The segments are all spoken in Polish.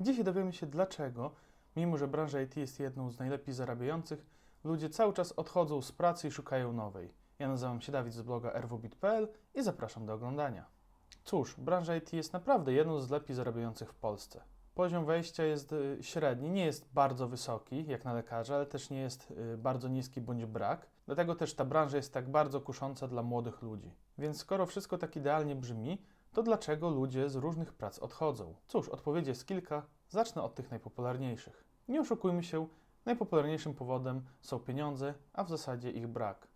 Dzisiaj dowiemy się dlaczego, mimo że branża IT jest jedną z najlepiej zarabiających, ludzie cały czas odchodzą z pracy i szukają nowej. Ja nazywam się Dawid z bloga rwbit.pl i zapraszam do oglądania. Cóż, branża IT jest naprawdę jedną z lepiej zarabiających w Polsce. Poziom wejścia jest y, średni, nie jest bardzo wysoki jak na lekarza, ale też nie jest y, bardzo niski bądź brak. Dlatego też ta branża jest tak bardzo kusząca dla młodych ludzi. Więc skoro wszystko tak idealnie brzmi, to dlaczego ludzie z różnych prac odchodzą? Cóż, odpowiedzi jest kilka. Zacznę od tych najpopularniejszych. Nie oszukujmy się, najpopularniejszym powodem są pieniądze, a w zasadzie ich brak.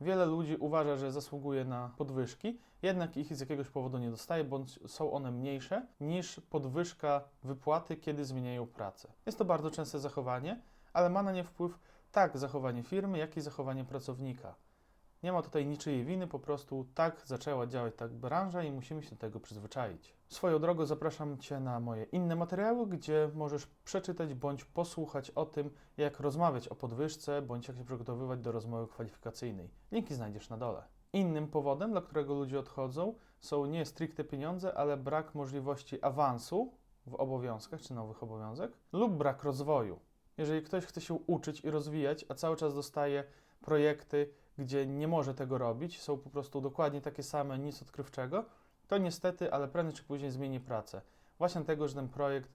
Wiele ludzi uważa, że zasługuje na podwyżki, jednak ich z jakiegoś powodu nie dostaje, bądź są one mniejsze niż podwyżka wypłaty, kiedy zmieniają pracę. Jest to bardzo częste zachowanie, ale ma na nie wpływ tak zachowanie firmy, jak i zachowanie pracownika. Nie ma tutaj niczyjej winy, po prostu tak zaczęła działać ta branża i musimy się do tego przyzwyczaić. Swoją drogą zapraszam Cię na moje inne materiały, gdzie możesz przeczytać bądź posłuchać o tym, jak rozmawiać o podwyżce, bądź jak się przygotowywać do rozmowy kwalifikacyjnej. Linki znajdziesz na dole. Innym powodem, dla którego ludzie odchodzą, są nie stricte pieniądze, ale brak możliwości awansu w obowiązkach czy nowych obowiązek lub brak rozwoju. Jeżeli ktoś chce się uczyć i rozwijać, a cały czas dostaje projekty, gdzie nie może tego robić, są po prostu dokładnie takie same, nic odkrywczego, to niestety, ale prędzej czy później zmieni pracę. Właśnie dlatego, że ten projekt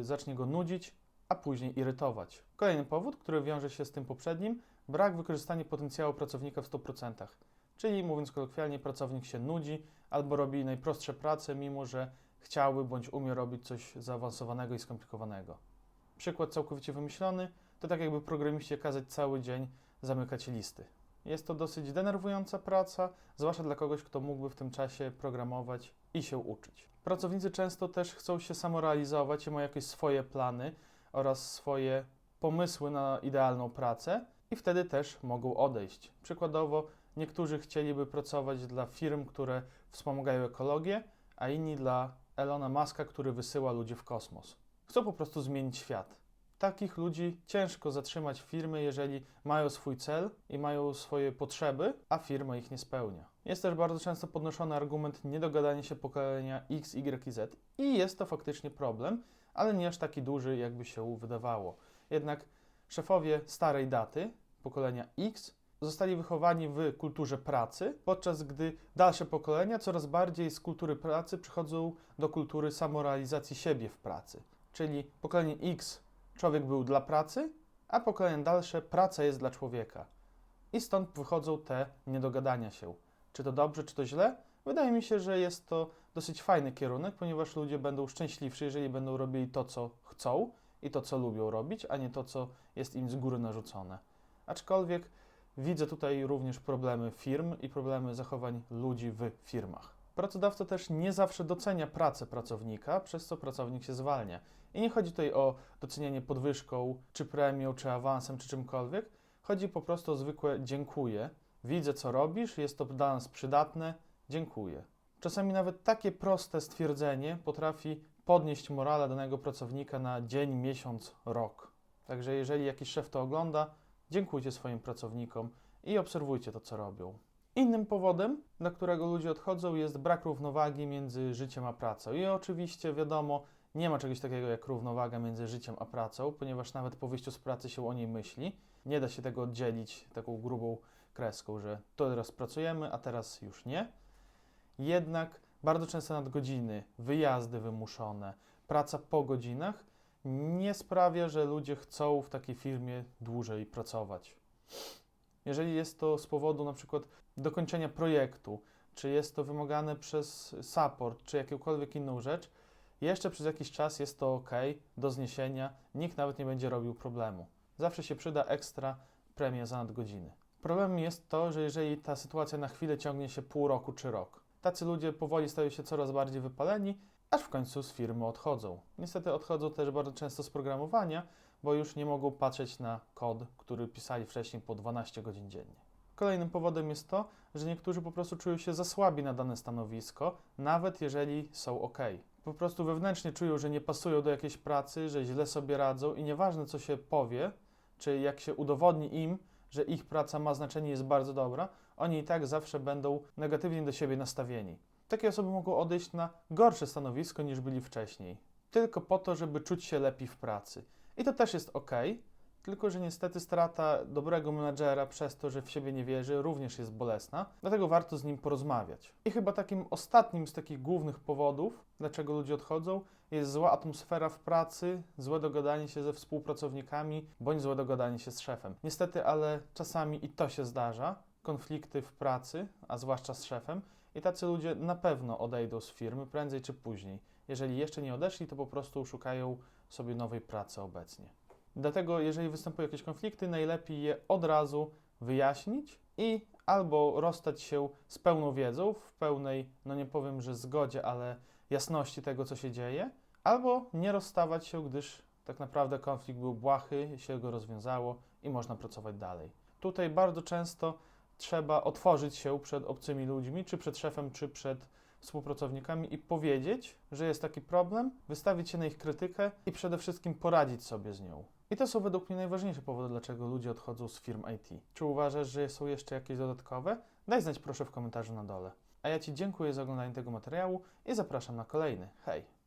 y, zacznie go nudzić, a później irytować. Kolejny powód, który wiąże się z tym poprzednim, brak wykorzystania potencjału pracownika w 100%. Czyli mówiąc kolokwialnie, pracownik się nudzi albo robi najprostsze prace, mimo że chciałby bądź umie robić coś zaawansowanego i skomplikowanego. Przykład całkowicie wymyślony, to tak jakby programiście kazać cały dzień zamykać listy. Jest to dosyć denerwująca praca, zwłaszcza dla kogoś, kto mógłby w tym czasie programować i się uczyć. Pracownicy często też chcą się samorealizować i mają jakieś swoje plany oraz swoje pomysły na idealną pracę i wtedy też mogą odejść. Przykładowo, niektórzy chcieliby pracować dla firm, które wspomagają ekologię, a inni dla Elona Muska, który wysyła ludzi w kosmos. Chcą po prostu zmienić świat. Takich ludzi ciężko zatrzymać w firmie, jeżeli mają swój cel i mają swoje potrzeby, a firma ich nie spełnia. Jest też bardzo często podnoszony argument niedogadania się pokolenia X, Y i Z i jest to faktycznie problem, ale nie aż taki duży, jakby się wydawało. Jednak szefowie starej daty, pokolenia X, zostali wychowani w kulturze pracy, podczas gdy dalsze pokolenia coraz bardziej z kultury pracy przychodzą do kultury samorealizacji siebie w pracy. Czyli pokolenie X człowiek był dla pracy, a pokolenie dalsze praca jest dla człowieka. I stąd wychodzą te niedogadania się. Czy to dobrze, czy to źle? Wydaje mi się, że jest to dosyć fajny kierunek, ponieważ ludzie będą szczęśliwsi, jeżeli będą robili to, co chcą i to, co lubią robić, a nie to, co jest im z góry narzucone. Aczkolwiek widzę tutaj również problemy firm i problemy zachowań ludzi w firmach. Pracodawca też nie zawsze docenia pracę pracownika, przez co pracownik się zwalnia. I nie chodzi tutaj o docenianie podwyżką, czy premią, czy awansem, czy czymkolwiek. Chodzi po prostu o zwykłe dziękuję. Widzę, co robisz, jest to dla nas przydatne, dziękuję. Czasami nawet takie proste stwierdzenie potrafi podnieść morale danego pracownika na dzień, miesiąc, rok. Także jeżeli jakiś szef to ogląda, dziękujcie swoim pracownikom i obserwujcie to, co robią. Innym powodem, dla którego ludzie odchodzą, jest brak równowagi między życiem a pracą. I oczywiście, wiadomo, nie ma czegoś takiego jak równowaga między życiem a pracą, ponieważ nawet po wyjściu z pracy się o niej myśli. Nie da się tego oddzielić taką grubą kreską, że to teraz pracujemy, a teraz już nie. Jednak bardzo często nadgodziny, wyjazdy wymuszone, praca po godzinach nie sprawia, że ludzie chcą w takiej firmie dłużej pracować. Jeżeli jest to z powodu na przykład dokończenia projektu, czy jest to wymagane przez support, czy jakąkolwiek inną rzecz, jeszcze przez jakiś czas jest to ok, do zniesienia, nikt nawet nie będzie robił problemu. Zawsze się przyda ekstra premia za nadgodziny. Problemem jest to, że jeżeli ta sytuacja na chwilę ciągnie się pół roku czy rok, tacy ludzie powoli stają się coraz bardziej wypaleni, aż w końcu z firmy odchodzą. Niestety odchodzą też bardzo często z programowania, bo już nie mogą patrzeć na kod, który pisali wcześniej po 12 godzin dziennie. Kolejnym powodem jest to, że niektórzy po prostu czują się za słabi na dane stanowisko, nawet jeżeli są ok. Po prostu wewnętrznie czują, że nie pasują do jakiejś pracy, że źle sobie radzą i nieważne co się powie, czy jak się udowodni im, że ich praca ma znaczenie i jest bardzo dobra, oni i tak zawsze będą negatywnie do siebie nastawieni. Takie osoby mogą odejść na gorsze stanowisko niż byli wcześniej. tylko po to, żeby czuć się lepiej w pracy. I to też jest ok, tylko że niestety strata dobrego menadżera przez to, że w siebie nie wierzy, również jest bolesna, dlatego warto z nim porozmawiać. I chyba takim ostatnim z takich głównych powodów, dlaczego ludzie odchodzą, jest zła atmosfera w pracy, złe dogadanie się ze współpracownikami, bądź złe dogadanie się z szefem. Niestety, ale czasami i to się zdarza, konflikty w pracy, a zwłaszcza z szefem, i tacy ludzie na pewno odejdą z firmy prędzej czy później. Jeżeli jeszcze nie odeszli, to po prostu szukają sobie nowej pracy obecnie. Dlatego, jeżeli występują jakieś konflikty, najlepiej je od razu wyjaśnić i albo rozstać się z pełną wiedzą, w pełnej, no nie powiem, że zgodzie, ale jasności tego, co się dzieje, albo nie rozstawać się, gdyż tak naprawdę konflikt był błahy, się go rozwiązało i można pracować dalej. Tutaj bardzo często trzeba otworzyć się przed obcymi ludźmi, czy przed szefem, czy przed współpracownikami i powiedzieć, że jest taki problem, wystawić się na ich krytykę i przede wszystkim poradzić sobie z nią. I to są według mnie najważniejsze powody, dlaczego ludzie odchodzą z firm IT. Czy uważasz, że są jeszcze jakieś dodatkowe? Daj znać proszę w komentarzu na dole. A ja Ci dziękuję za oglądanie tego materiału i zapraszam na kolejny. Hej!